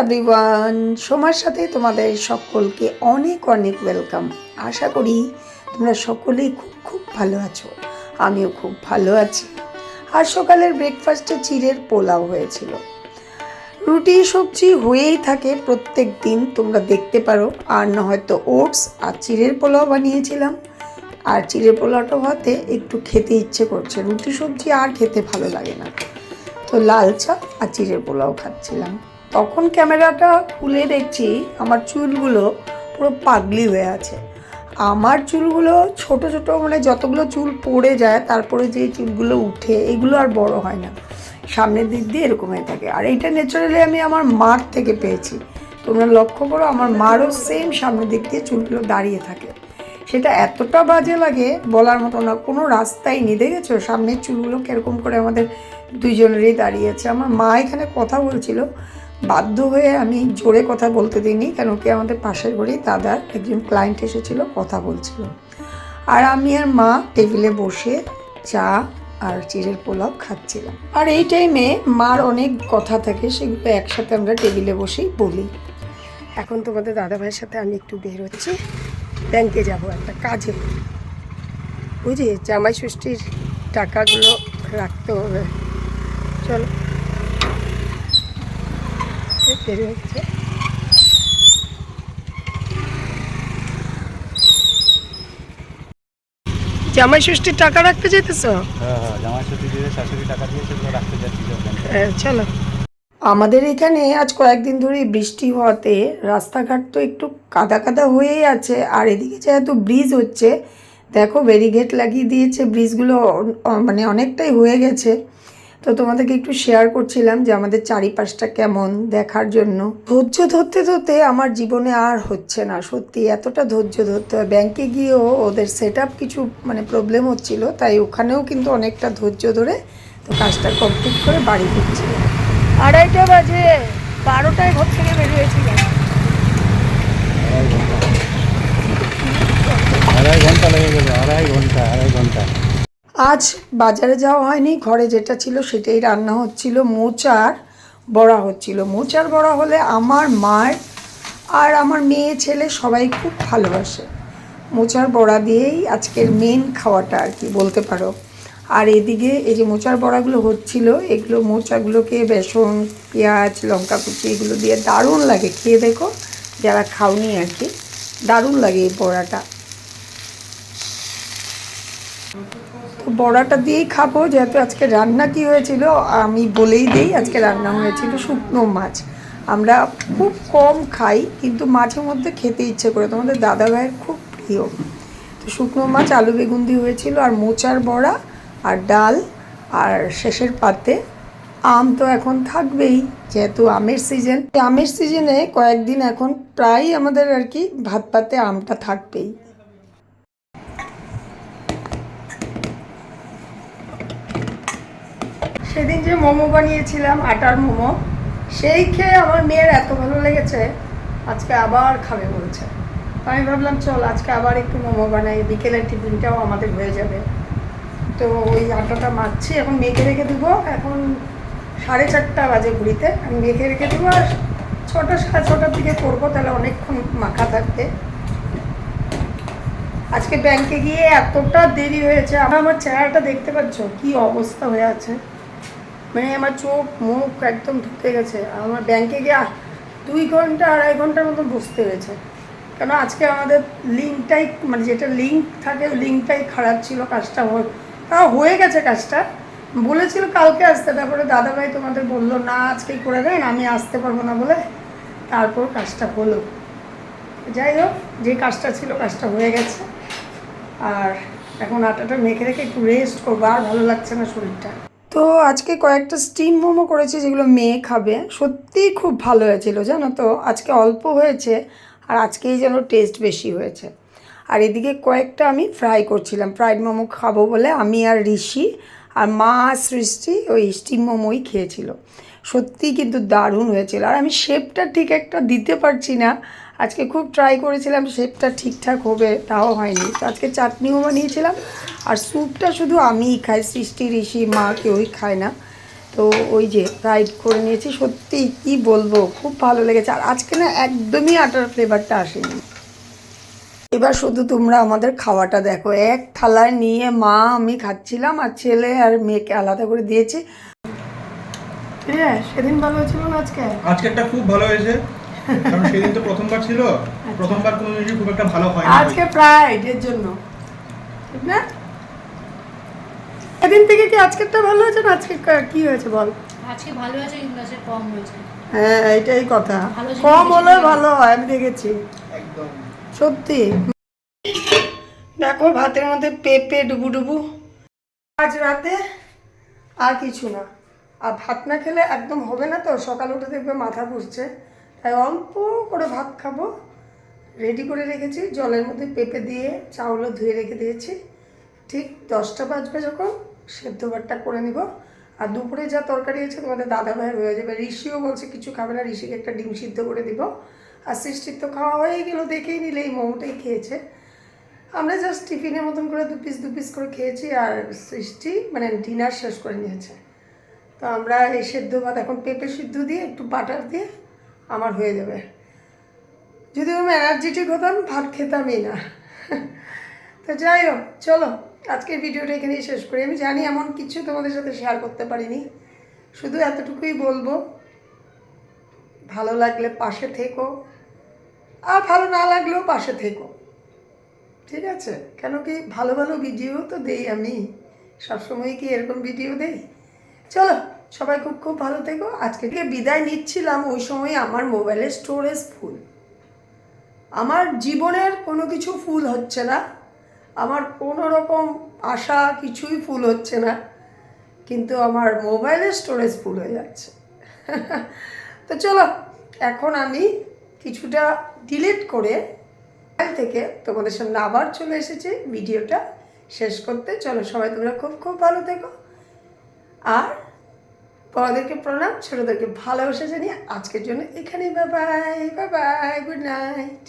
Everyone সময়ের সাথে তোমাদের সকলকে অনেক অনেক ওয়েলকাম আশা করি তোমরা সকলেই খুব খুব ভালো আছো। আমিও খুব ভালো আছি। আর সকালের ব্রেকফাস্টে চিড়ের পোলাও হয়েছিল। রুটি, সবজি হয়েই থাকে প্রত্যেক দিন, তোমরা দেখতে পারো। আর না হয়তো ওটস আর চিড়ের পোলাও বানিয়েছিলাম। আর চিড়ের পোলাওটা হতে একটু খেতে ইচ্ছে করছে। রুটি, সবজি আর খেতে ভালো লাগে না। তো লাল চা আর চিড়ের পোলাও খাচ্ছিলাম। তখন ক্যামেরাটা খুলে দেখছি আমার চুলগুলো পুরো পাগলি হয়ে আছে। আমার চুলগুলো ছোট ছোট মানে যতগুলো চুল পড়ে যায়, তারপরে যে চুলগুলো উঠে, এগুলো আর বড় হয় না। সামনের দিক দিয়ে এরকম হয়ে থাকে। আর এইটা ন্যাচারালি আমি আমার মার থেকে পেয়েছি। তোমরা লক্ষ্য করো, আমার মারও সেম সামনের দিক দিয়ে চুলগুলো দাঁড়িয়ে থাকে। সেটা এতটা বাজে লাগে বলার মতো না, কোনো রাস্তাই নেই। দেখেছ? সামনের চুলগুলো কীরকম করে আমাদের দুইজনেরই দাঁড়িয়েছে আমার মা এখানে কথা বলছিল বাধ্য হয়ে আমি জোরে কথা বলতে দিইনি কেন কি আমাদের পাশের ঘরেই দাদার একজন ক্লায়েন্ট এসেছিল, কথা বলছিল। আর আমি আর মা টেবিলে বসে চা আর চিড়ের পোলাও খাচ্ছিলাম। আর এই টাইমে মার অনেক কথা থাকে, সেগুলো একসাথে আমরা টেবিলে বসেই বলি। এখন তোমাদের দাদাভাইয়ের সাথে আমি একটু বের হচ্ছি ব্যাংকে যাব একটা কাজে। বুঝি জামাই ষষ্ঠীর টাকাগুলো রাখতে হবে। চলো। বের হচ্ছে। জামাই ষষ্ঠীর টাকা রাখতে যেতেছ? হ্যাঁ হ্যাঁ জামাই ষষ্ঠী দিয়ে শাশুড়ি টাকা দিয়ে সেগুলো রাখতে যাচ্ছি চলো। আমাদের এখানে আজ কয়েকদিন ধরেই বৃষ্টি হওয়াতে রাস্তাঘাট তো একটু কাদা কাদা হয়েই আছে আর এদিকে যেহেতু ব্রিজ হচ্ছে দেখো ব্যারিগেট লাগিয়ে দিয়েছে ব্রিজগুলো মানে অনেকটাই হয়ে গেছে। তো তোমাদেরকে একটু শেয়ার করছিলাম যে আমাদের চারিপাশটা কেমন দেখার জন্য। ধৈর্য ধরতে ধরতে আমার জীবনে আর হচ্ছে না, সত্যি এতটা ধৈর্য ধরতে হয়। ব্যাংকে গিয়েও ওদের সেট কিছু মানে প্রবলেম হচ্ছিল, তাই ওখানেও কিন্তু অনেকটা ধৈর্য ধরে তো কাজটা কমপ্লিট করে বাড়ি ফিরছিল আড়াইটা বাজে, বারোটায় ঘর থেকে বেরিয়েছিলাম আড়াই ঘণ্টা লেগে গেল আড়াই ঘণ্টা আড়াই ঘণ্টা আজ বাজারে যাওয়া হয়নি, ঘরে যেটা ছিল সেটাই রান্না হচ্ছিল মোচার বড়া হচ্ছিল। মোচার বড়া হলে আমার মার আর আমার মেয়ে ছেলে সবাই খুব ভালোবাসে। মোচার বড়া দিয়েই আজকের মেন খাওয়াটা আর কি, বলতে পারো। আর এদিকে এই যে মোচার বড়াগুলো হচ্ছিল, এগুলো মোচাগুলোকে বেসন, পেঁয়াজ, লঙ্কা কুচি এগুলো দিয়ে দারুণ লাগে। খেয়ে দেখো, যারা খাওনি আর কি, দারুণ লাগে এই বড়াটা। বড়াটা দিয়েই খাব, যেহেতু আজকে রান্না কি হয়েছিল, আমি বলেই দিই আজকে রান্না হয়েছিল শুকনো মাছ। আমরা খুব কম খাই, কিন্তু মাঝে মধ্যে খেতে ইচ্ছে করে। তোমাদের দাদা ভাইয়ের খুব প্রিয়। তো শুকনো মাছ, আলু বেগুন দিয়ে হয়েছিল, আর মোচার বড়া, আর ডাল, আর শেষের পাতে আম তো এখন থাকবেই, যেহেতু আমের সিজন আমের সিজনে কয়েকদিন এখন প্রায় আমাদের আর কি ভাত পাতে আমটা থাকবেই। সেদিন যে মোমো বানিয়েছিলাম, আটার মোমো, সেই খেয়ে আমার মেয়ের এত ভালো লেগেছে, আজকে আবার খাবে বলছে। আমি ভাবলাম, চল, আজকে আবার একটু মোমো বানাই, বিকেলের টিফিনটাও আমাদের হয়ে যাবে। তো ওই আটাটা মাখছি, এখন মেখে রেখে দেবো। এখন সাড়ে চারটা বাজে ঘুরিতে আমি মেখে রেখে দেবো, আর ছটা, সাড়ে ছটার দিকে করব, তাহলে অনেকক্ষণ মাখা থাকবে। আজকে ব্যাংকে গিয়ে এতটা দেরি হয়েছে, আমার আমার চেহারাটা দেখতে পাচ্ছ, কি অবস্থা হয়ে আছে। মানে আমার চোখ, মুখ একদম ঢুকে গেছে। আমার ব্যাংকে গিয়ে দুই ঘণ্টা, আড়াই ঘণ্টার মতো বসতে হয়েছে। কেন? আজকে আমাদের লিঙ্কটাই মানে যেটা লিঙ্ক থাকে লিঙ্কটাই খারাপ ছিল কাজটা তাও হয়ে গেছে কাজটা। বলেছিল কালকে আসতে, তারপরে দাদাভাই তোমাদের বলল, না, আজকেই করে দেন, আমি আসতে পারব না বলে। তারপর কাজটা হলো। যাই হোক, যে কাজটা ছিল কাজটা হয়ে গেছে। আর এখন আটাটা মেখে রেখে একটু রেস্ট করব, আর ভালো লাগছে না শরীরটা। তো আজকে কয়েকটা স্টিম মোমো করেছি যেগুলো মেয়ে খাবে। সত্যিই খুব ভালো হয়েছিল, জানো তো? আজকে অল্প হয়েছে আর আজকেই যেন টেস্ট বেশি হয়েছে। আর এদিকে কয়েকটা আমি ফ্রাই করছিলাম। ফ্রাইড মোমো খাব বলে আমি আর ঋষি আর মা সৃষ্টি ওই স্টিম মোমোই খেয়েছিল। সত্যি কিন্তু দারুণ হয়েছিল। আর আমি শেপটা ঠিক একটা দিতে পারছি না। আজকে খুব ট্রাই করেছিলাম শেপটা ঠিকঠাক হবে, তাও হয়নি। তো আজকে চাটনিও বানিয়েছিলাম, আর স্যুপটা শুধু আমিই খাই, সৃষ্টি, ঋষি, মা কেউই খায় না। তো ওই যে ফ্রাইড করে নিয়েছি সত্যি কি বলব, খুব ভালো লেগেছে। আর আজকে না একদমই আটার ফ্লেভারটা আসেনি। এবার শুধু তোমরা আমাদের খাওয়াটা দেখো। এক থালায় নিয়ে মা, আমি খাচ্ছিলাম, আর ছেলে আর মেয়েকে আলাদা করে দিয়েছি। হ্যাঁ সেদিন ভালো হয়েছিল আজকে? আজকেরটা খুব ভালো হয়েছে। কারণ সেদিন তো প্রথমবার ছিল প্রথমবার কোনো জিনিস খুব একটা ভালো হয় আজকে ফ্রাইড এর জন্য। ঠিক না? সেদিন থেকে কি আজকেরটা ভালো হয়েছে না আজকে কি হয়েছে বল? আজকে ভালো আছে কিন্তু আজকে কম হয়েছে। হ্যাঁ এটাই কথা। কম হলে ভালো। ভালো হয় আমি দেখেছি। একদম। সত্যি। দেখো ভাতের মধ্যে পেঁপে ডুবু ডুবু আজ রাতে আর কিছু না। আর ভাত না খেলে একদম হবে না তো? সকাল উঠে দেখবে মাথা ঘুরছে। তাই অল্প করে ভাত খাব। রেডি করে রেখেছি। জলের মধ্যে পেঁপে দিয়ে চাউলও ধুয়ে রেখে দিয়েছি। ঠিক দশটা বাজবে যখন, সেদ্ধ ভাতটা করে নিব। আর দুপুরে যা তরকারি আছে, তোমাদের দাদা ভাইয়ের হয়ে যাবে। ঋষিও বলছে, কিছু খাবে না, ঋষিকে একটা ডিম সিদ্ধ করে দিব। আর সৃষ্টির তো খাওয়া হয়ে গেলো, দেখেই নিলে, এই মোমোটাই খেয়েছে। আমরা জাস্ট টিফিনের মতন করে দু পিস দু পিস করে খেয়েছি, আর সৃষ্টি মানে ডিনার শেষ করে নিয়েছে। তো আমরা এই সেদ্ধ ভাত, এখন পেঁপে সিদ্ধ দিয়ে, একটু বাটার দিয়ে আমার হয়ে যাবে। যদি আমি এনার্জেটিক হতাম, ভাত খেতামই না। তো যাই হোক, চলো, আজকের ভিডিওটা এখানেই শেষ করি। আমি জানি এমন কিছু তোমাদের সাথে শেয়ার করতে পারিনি। শুধু এতটুকুই বলব, ভালো লাগলে পাশে থেকো, আর ভালো না লাগলেও পাশে থেকো। ঠিক আছে? কেন কি ভালো ভালো ভিডিও তো দেই আমি। সবসময় কি এরকম ভিডিও দেই? চলো সবাই খুব খুব ভালো থেকো। আজকে থেকে বিদায় নিচ্ছিলাম ওই সময় আমার মোবাইলের স্টোরেজ ফুল। আমার জীবনের কোনো কিছু ফুল হচ্ছে না। আমার কোনো রকম আশা কিছুই ফুল হচ্ছে না। কিন্তু আমার মোবাইলের স্টোরেজ ফুল হয়ে যাচ্ছে। তো চলো, এখন আমি কিছুটা ডিলিট করে মোবাইল থেকে তোমাদের সামনে আবার চলে এসেছি। ভিডিওটা শেষ করতে। চলো সবাই তোমরা খুব খুব ভালো থেকো। আর বড়দেরকে প্রণাম ছোটদেরকে ভালোবাসা জানিয়ে আজকের জন্য এখানেই বাবাই বাবাই বাই বাই গুড নাইট